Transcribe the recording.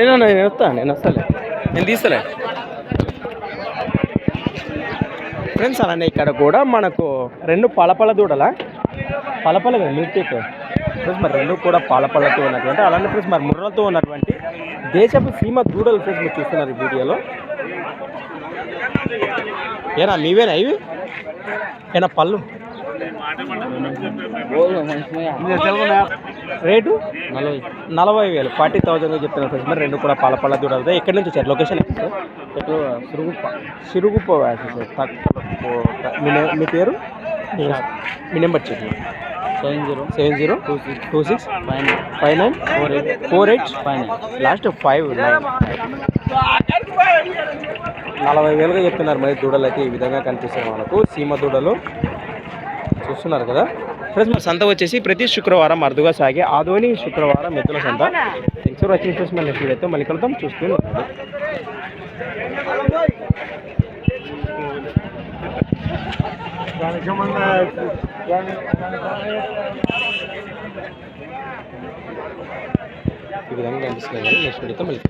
ఏనా నేను వస్తా నేను వస్తాలే నేను తీస్తలే ఫ్రెండ్స్ అలానే ఇక్కడ కూడా మనకు రెండు పలపల దూడల? పలపల మిల్టేక్ ఫ్రెండ్స్ మరి రెండు కూడా పలపలతో ఉన్నటువంటి అలానే ఫ్రెండ్స్ మరి ముర్రలతో ఉన్నటువంటి దేశపు సీమ దూడలు ఫ్రెండ్స్ మీరు చూస్తున్నారు ఈ వీడియోలో. ఏనా మీవేనా ఇవి? ఏనా పళ్ళు? రేటు? నలభై. నలభై వేలు. ఫార్టీ థౌసండ్ చెప్తున్నారు ఫ్రెండ్స్ మరి రెండు కూడా పాల పళ్ళ దూడలు ఎక్కడి నుంచి వచ్చారు? లొకేషన్ సిరుగుప్ప. సిరుగుప్ప తక్కువ మీ నే- మీ పేరు? మీ నెంబర్ చెప్పి. Seven zero. Seven zero two six. Two six five nine. Five nine four eight. Four eight five nine. Last five nine. నలభై వేలుగా చెప్తున్నారు మరి దూడలు అయితే ఈ విధంగా కనిపిస్తున్నాయి మనకు. సీమ దూడలు. చూస్తున్నారు కదా. ఫ్రెండ్స్ మన సంత వచ్చేసి ప్రతి శుక్రవారం అరుదుగా సాగే ఆదోని శుక్రవారం ఎద్దుల సంత. థ్యాంక్స్ ఫర్ వాచింగ్ ఫ్రెండ్స్ మళ్ళీ నెక్స్ట్ వీడియోతో మళ్ళీ కలుద్దాం. చూస్తూనే ఈ విధంగా కనిపిస్తున్నాయి. నెక్స్ట్ వీడియోతో మళ్ళీ